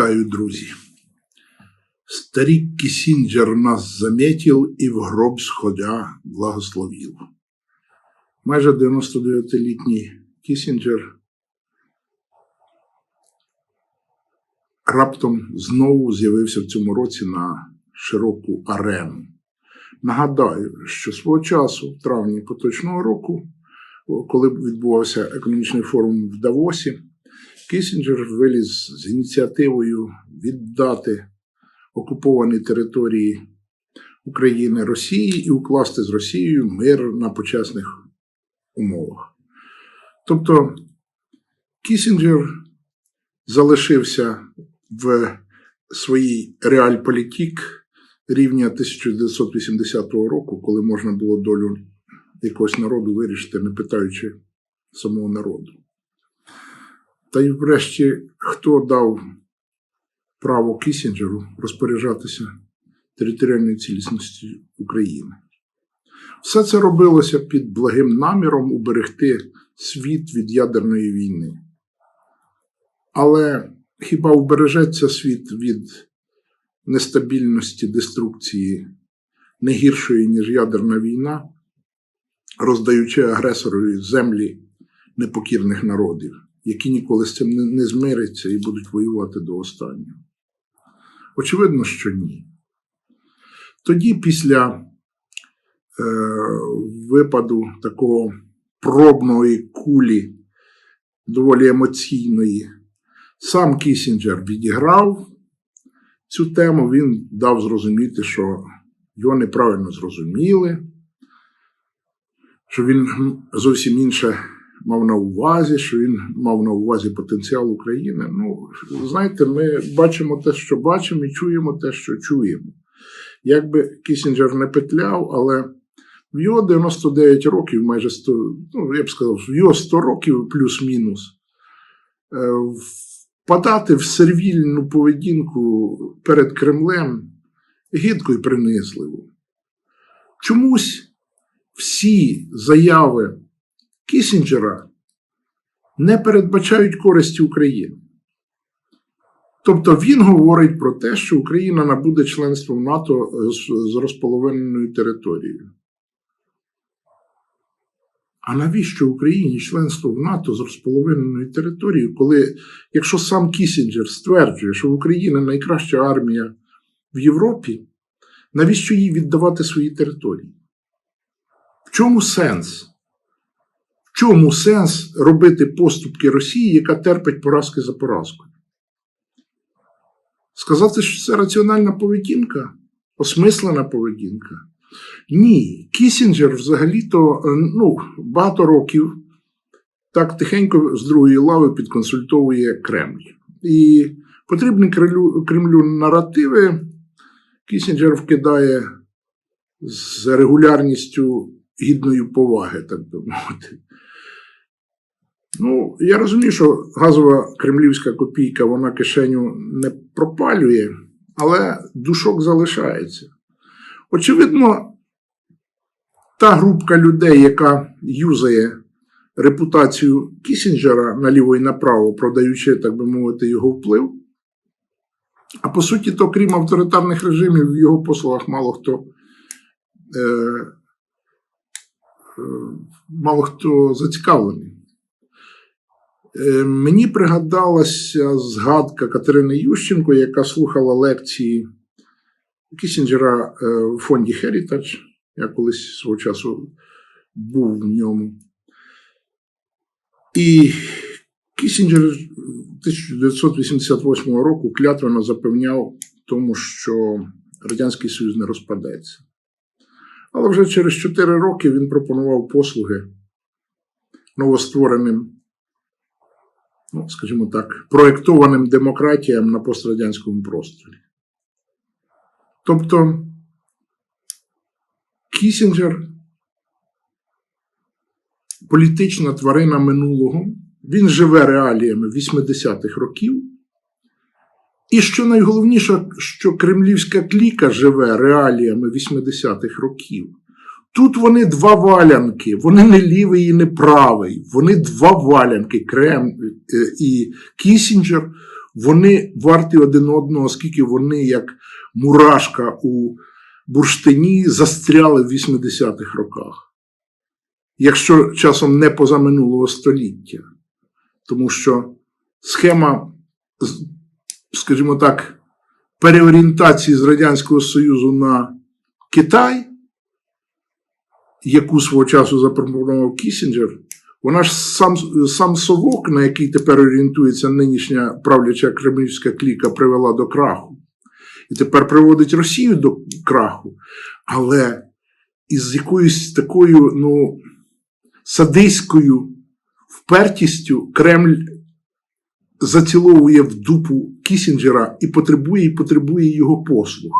Вітаю, друзі. Старик Кісінджер нас заметил і в гроб сходя благословив. Майже 99-літній Кісінджер раптом знову з'явився в цьому році на широку арену. Нагадаю, що свого часу, в травні поточного року, коли відбувався економічний форум в Давосі, Кісінджер виліз з ініціативою віддати окуповані території України Росії і укласти з Росією мир на почесних умовах. Тобто Кісінджер залишився в своїй реальполітік рівня 1980 року, коли можна було долю якогось народу вирішити, не питаючи самого народу. Та й врешті, хто дав право Кісінджеру розпоряджатися територіальною цілісністю України? Все це робилося під благим наміром уберегти світ від ядерної війни. Але хіба вбережеться світ від нестабільності, деструкції не гіршої, ніж ядерна війна, роздаючи агресорові землі непокірних народів? Які ніколи з цим не, змиряться і будуть воювати до останнього? Очевидно, що ні. Тоді, після е, випаду такого пробної кулі, доволі емоційної, сам Кісінджер відіграв цю тему, він дав зрозуміти, що його неправильно зрозуміли, що він зовсім інше мав на увазі, що він мав на увазі потенціал України. Ну, знаєте, ми бачимо те, що бачимо, і чуємо те, що чуємо. Якби Кісінджер не петляв, але в його 99 років, майже 100, ну, я б сказав, в його 100 років плюс-мінус, е, впадати в сервільну поведінку перед Кремлем гідко і принизливо. Чомусь всі заяви Кісінджера не передбачають користі України. Тобто він говорить про те, що Україна набуде членство в НАТО з розполовиненою територією. А навіщо Україні членство в НАТО з розполовиненою територією, коли, якщо сам Кісінджер стверджує, що в Україні найкраща армія в Європі, навіщо їй віддавати свої території? В чому сенс? Чому сенс робити поступки Росії, яка терпить поразки за поразкою? Сказати, що це раціональна поведінка, осмислена поведінка? Ні. Кісінджер взагалі-то ну, багато років так тихенько з другої лави підконсультовує Кремль. І потрібні Кремлю, Кремлю наративи Кісінджер вкидає з регулярністю гідною поваги, так би мовити. Ну, я розумію, що газова кремлівська копійка вона кишеню не пропалює, але душок залишається. Очевидно, та групка людей, яка юзає репутацію Кісінджера наліво і направо, продаючи, так би мовити, його вплив. А по суті, то крім авторитарних режимів, в його послугах мало хто е, мало хто зацікавлений. Е, мені пригадалася згадка Катерини Ющенко, яка слухала лекції Кісінджера е, в фонді Heritage. Я колись свого часу був в ньому. І Кісінджер 1988 року клятвенно запевняв тому, що Радянський Союз не розпадеться. Але вже через 4 роки він пропонував послуги новоствореним ну, скажімо так, проєктованим демократіям на пострадянському просторі. Тобто Кісінджер політична тварина минулого, він живе реаліями 80-х років. І що найголовніше, що кремлівська кліка живе реаліями 80-х років. Тут вони два валянки, вони не лівий і не правий. Вони два валянки, Крем е, і Кісінджер вони варті один одного, оскільки вони, як мурашка у бурштині, застряли в 80-х роках. Якщо часом не позаминулого століття. Тому що схема, скажімо так, переорієнтації з Радянського Союзу на Китай, яку свого часу запропонував Кісінджер, вона ж сам, сам совок, на який тепер орієнтується нинішня правляча кремлівська кліка, привела до краху. І тепер приводить Росію до краху. Але із якоюсь такою ну, садиською впертістю Кремль заціловує в дупу Кісінджера і потребує і потребує його послуг.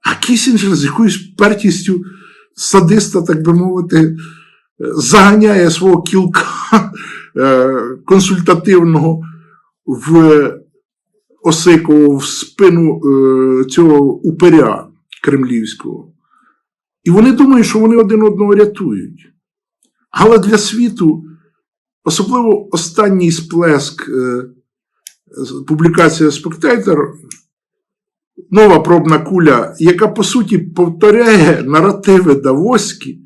А Кісінджер з якоюсь впертістю садиста, так би мовити, е, заганяє свого кілка е, консультативного в Осикову в спину е, цього упиря кремлівського. І вони думають, що вони один одного рятують. Але для світу, особливо останній сплеск, е, публікація Spectator, нова пробна куля, яка по суті повторяє наративи Давоські,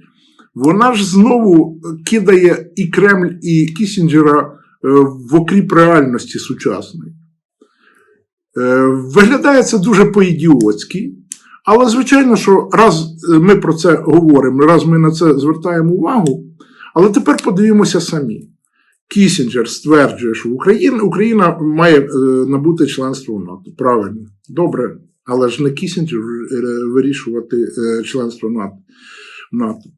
вона ж знову кидає і Кремль, і Кісінджера е, в окріп реальності сучасної. Е, Виглядає це дуже по-ідіотськи, але звичайно, що раз ми про це говоримо, раз ми на це звертаємо увагу, але тепер подивимося самі. Кісінджер стверджує, що Україна, Україна має е, набути членство в НАТО. Правильно, добре, але ж не Кісінджер е, вирішувати е, членство НАТО. НАТО.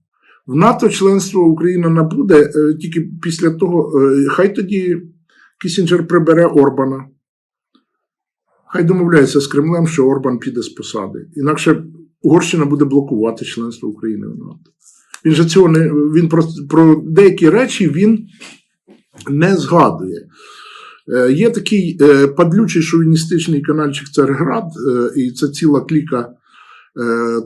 В НАТО членство Україна набуде тільки після того, хай тоді Кісінджер прибере Орбана. Хай домовляється з Кремлем, що Орбан піде з посади. Інакше Угорщина буде блокувати членство України в НАТО. Він же цього не він про, про деякі речі він не згадує. Е, Є такий е, падлючий шовіністичний канальчик Царград, е, і це ціла кліка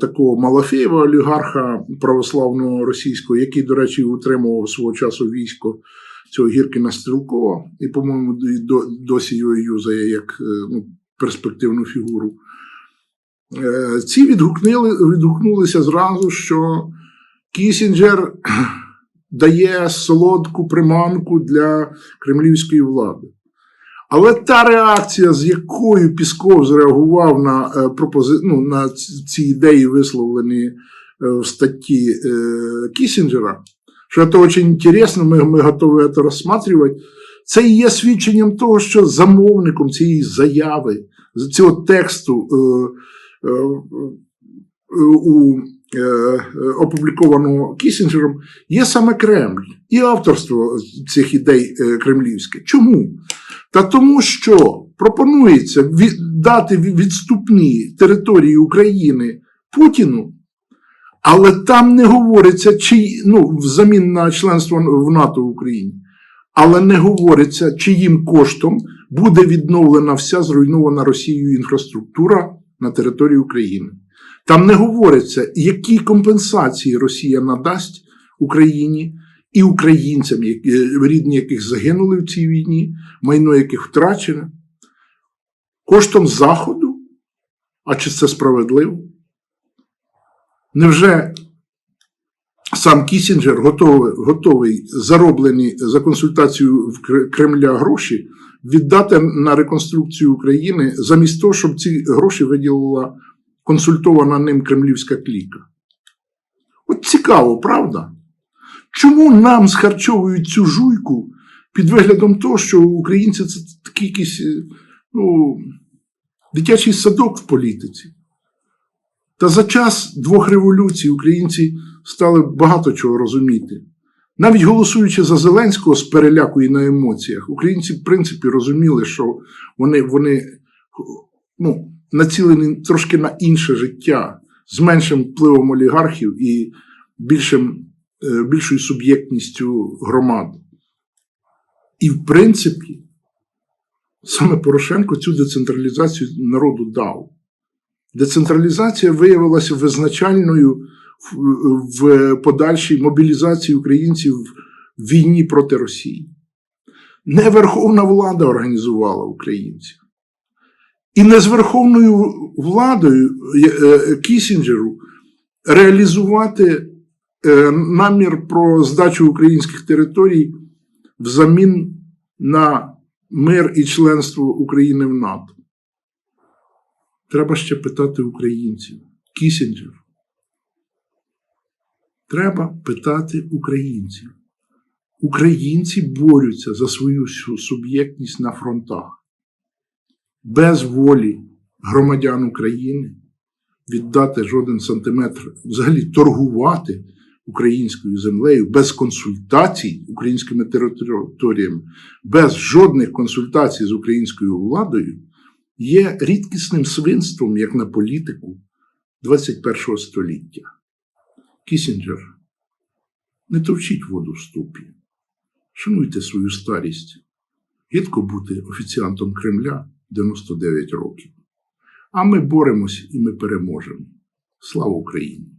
такого Малафєєва, олігарха православного російського, який, до речі, утримував свого часу військо цього Гіркіна Стрілкова, і, по-моєму, досі його юзає як ну, перспективну фігуру. Ці відгукнули, відгукнулися зразу, що Кісінджер дає солодку приманку для кремлівської влади. Але та реакція, з якою Пісков зреагував на, е, ну, на ці- ідеї, висловлені е, в статті е, Кісінджера, що це дуже інтересно, ми, ми готові це розсматривати, це і є свідченням того, що замовником цієї заяви, цього тексту е, е, у опублікованого Кісінджером, є саме Кремль і авторство цих ідей е, кремлівське. Чому? Та тому, що пропонується дати відступні території України Путіну, але там не говориться, чи ну, взамін на членство в НАТО в Україні, але не говориться, чиїм коштом буде відновлена вся зруйнована Росією інфраструктура на території України. Там не говориться, які компенсації Росія надасть Україні і українцям, рідні яких загинули в цій війні, майно яких втрачене, коштом Заходу. А чи це справедливо? Невже сам Кісінджер готовий, готовий зароблені за консультацію в Кремля гроші віддати на реконструкцію України замість того, щоб ці гроші виділила консультована ним кремлівська кліка? От цікаво, правда? Чому нам схарчовують цю жуйку під виглядом того, що українці це такий якийсь е, ну, дитячий садок в політиці? Та за час двох революцій українці стали багато чого розуміти. Навіть голосуючи за Зеленського з переляку і на емоціях, українці, в принципі, розуміли, що вони, вони ну, націлені трошки на інше життя, з меншим впливом олігархів і більшим, е, більшою суб'єктністю громад. І, в принципі, саме Порошенко цю децентралізацію народу дав. Децентралізація виявилася визначальною в подальшій мобілізації українців в війні проти Росії. Не верховна влада організувала українців. І не з верховною владою е, е, Кісінджеру реалізувати е, намір про здачу українських територій взамін на мир і членство України в НАТО. Треба ще питати українців. Кісінджер. Треба питати українців. Українці борються за свою суб'єктність на фронтах. Без волі громадян України віддати жоден сантиметр, взагалі торгувати українською землею без консультацій українськими територіями, без жодних консультацій з українською владою, є рідкісним свинством як на політику 21 століття. Кісінджер, не товчіть воду в ступі. Шануйте свою старість. Гідко бути офіціантом Кремля 99 років. А ми боремось і ми переможемо. Слава Україні!